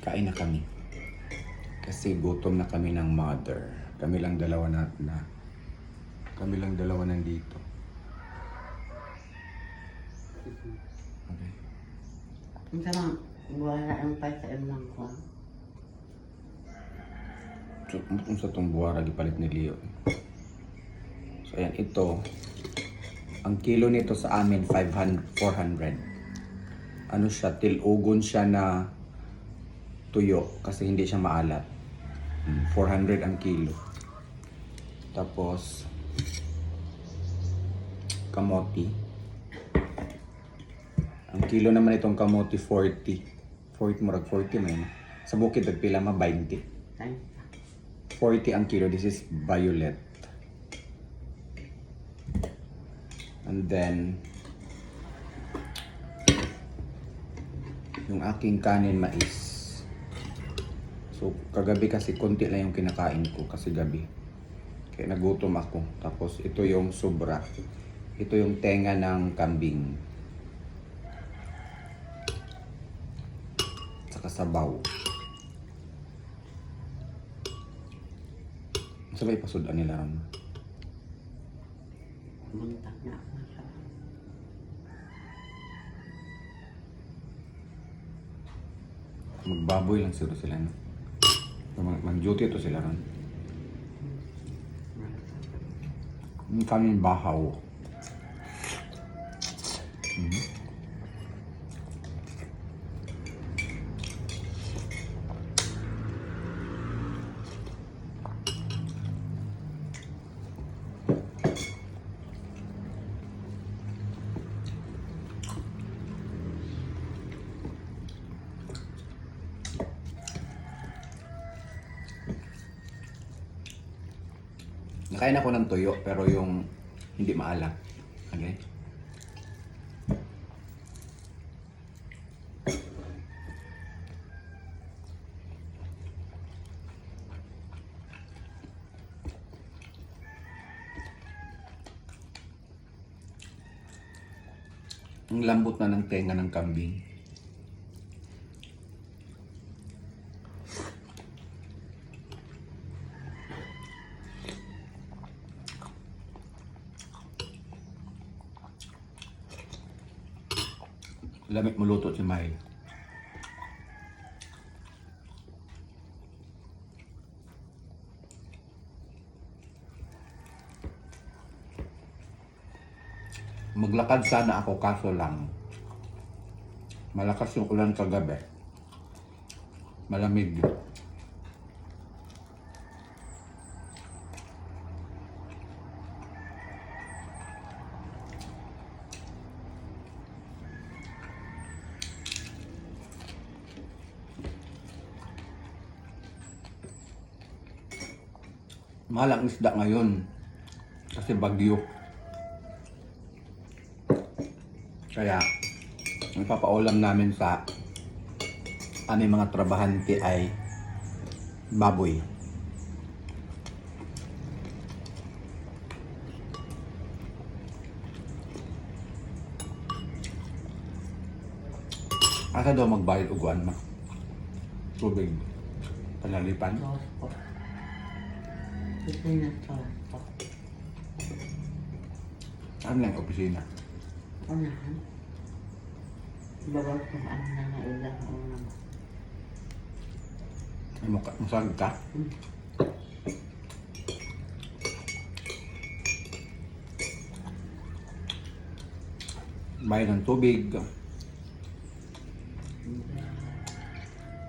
Kain na kami. Kasi gutom na kami ng mother. Kami lang dalawa na, na kami lang dalawa nandito. Okay. Ang sarang wala ang pa sa imang ko. So, kung sa itong buwara, gipalit ni Leo. So, ayan, ito. Ang kilo nito sa amin, 500, 400. Ano siya, tilugon siya na tuyo kasi hindi siya maalat. Mm, 400 ang kilo. Tapos, kamote. Ang kilo naman itong kamote, 40. 40, murag 40 man. Sa bukid, nagpila ma 20. Kain 40 ang kilo. This is violet. And then, yung aking kanin mais. So, kagabi kasi konti lang yung kinakain ko kasi gabi. Kaya nagutom ako. Tapos, ito yung sobra. Ito yung tenga ng kambing. Saka sabaw. Sabay pasudan nila ron. Muntak na ako Magbaboy lang sila sila. No? Mag- Mag-duty ito sila ron. Yung kanin bahaw. Mhm. Nakain ako ng tuyo, pero yung hindi maalat. Okay? Ang lambot na ng tenga ng kambing. Lamit mo luto si May. Maglakad sana ako kaso lang. Malakas yung ulan kagabi. Malamig. Mahal ang isda ngayon. Kasi bagyo. Kaya, ang papaulam namin sa aming mga trabahante ay baboy. Asa daw magbayad uguan ma? Tubig. Panalipan. Bawas ko. Ito na to. Ano lang opisina? Unahan. Bawas ko ano na nga ilang una mo. Ay, mukha, masagad ka? Hmm. Bayad ng tubig.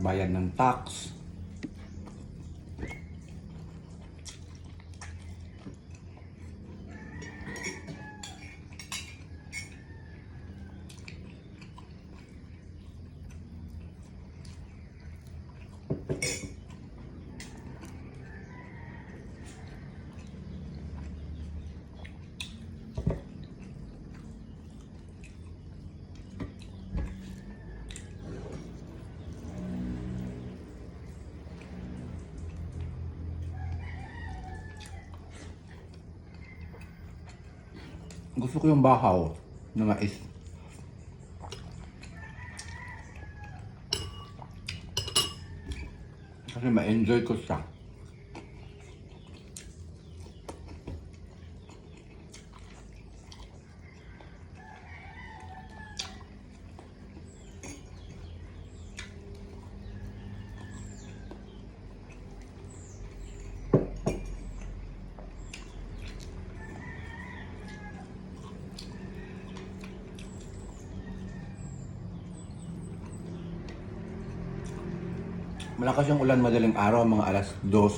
Bayad ng tax. Gusto ko yung bahaw na mais. Kasi ma-enjoy ko siya. Malakas yung ulan madaling araw, mga alas dos.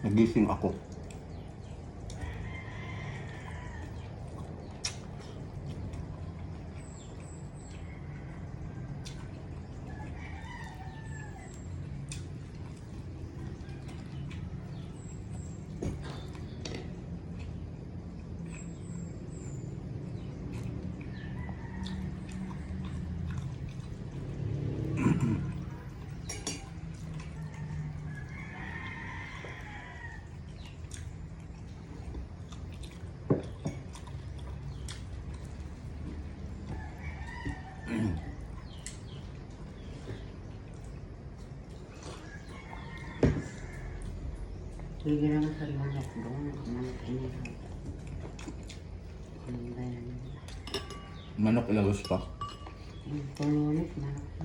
Nagising ako. Naman sa manok doon. Manok inihaw. Ano ba yan? Manok ilagos pa. Yung Tulunit, manok pa.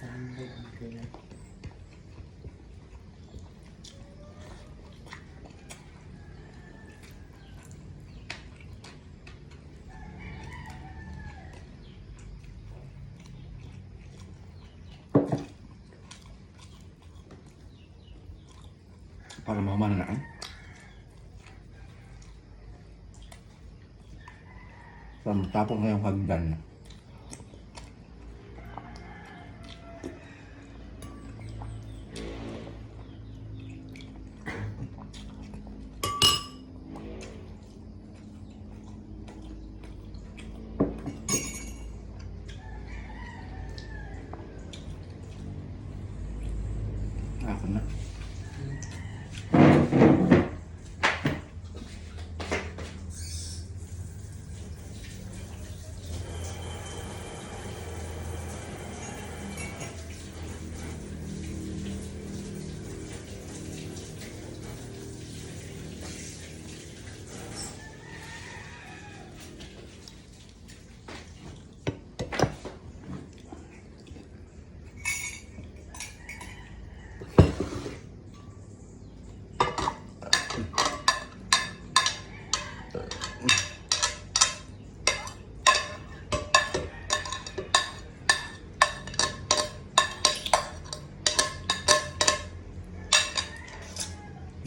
Saan ba yung kaya? Para makamana na eh. Tapos ngayong hagdan. Ako na.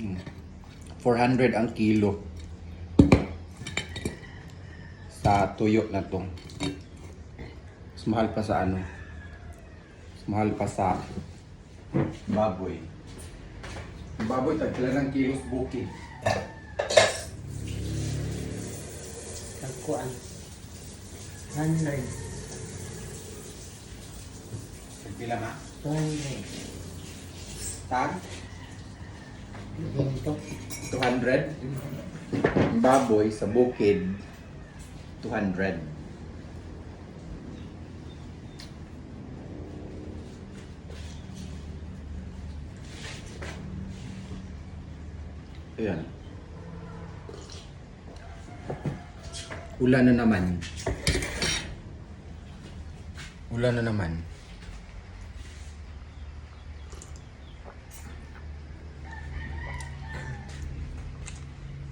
Hmm. 400 ang kilo sa tuyo na to. Mas mahal pa sa ano? Mas mahal pa sa baboy. Baboy, tagkila ng kilos bukid. Tagkuan. Hundred. Tagpila na? Two hundred. Tag? Ginto. 200? Ang baboy sa bukid, 200. Ayan. Ulan na naman. Ulan na naman.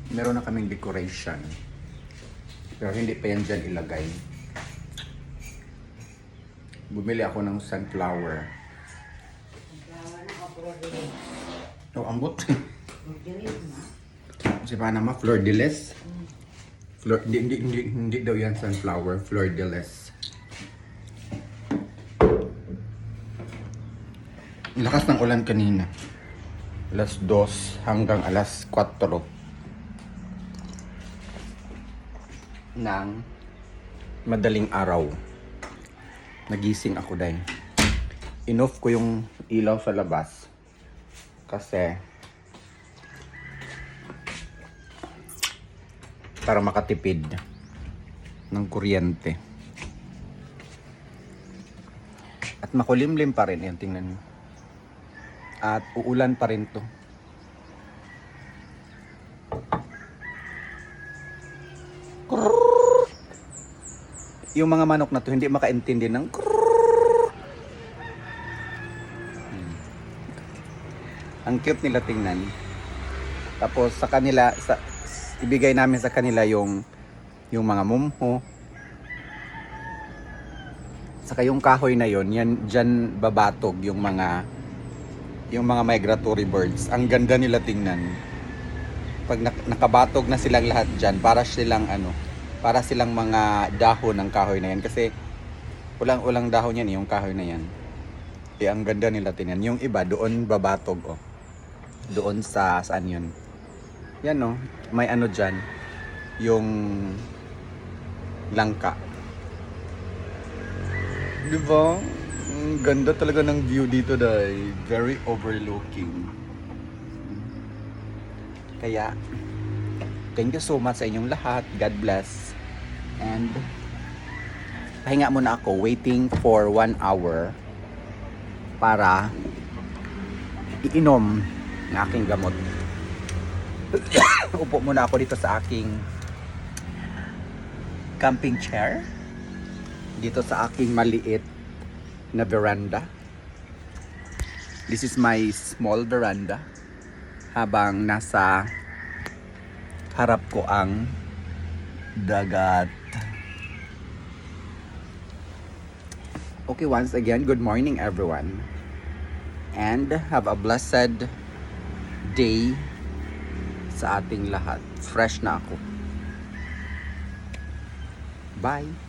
Meron na kaming decoration. Pero hindi pa yan dyan ilagay. Bumili ako ng sunflower. Flower na kapro Oh, ambot. Si Panama, fleur de lis. Fleur, hindi, hindi, hindi, hindi daw yan sunflower, fleur de lis. Lakas ng ulan kanina. Alas 2 hanggang alas 4 ng madaling araw. Nagising ako dahil inoff ko yung ilaw sa labas kasi para makatipid ng kuryente. At makulimlim pa rin. Yan, tingnan nyo. At uulan pa rin to. Yung mga manok na to hindi makaintindi ng. Hmm. Ang cute nila tingnan. Tapos sa kanila sa ibigay namin sa kanila yung yung mga mumho. Saka yung kahoy na yon, yan diyan babatog yung mga yung mga migratory birds. Ang ganda nila tingnan. Pag nak- nakabatog na silang lahat diyan, para silang ano, para silang mga dahon ng kahoy na yan kasi ulang-ulang dahon yan yung kahoy na yan. Eh, ang ganda nila tingnan. Yung iba doon babatog oh. Doon sa saan yun? Yan no, may ano diyan yung langka. Di ba? Ang ganda talaga ng view dito dahil very overlooking. Kaya, thank you so much sa inyong lahat. God bless. And, pahinga muna ako, waiting for one hour para iinom ng aking gamot. Upo muna ako dito sa aking camping chair. Dito sa aking maliit na veranda. This is my small veranda. Habang nasa harap ko ang dagat. Okay, once again, good morning everyone. And have a blessed day sa ating lahat. Fresh na ako. Bye!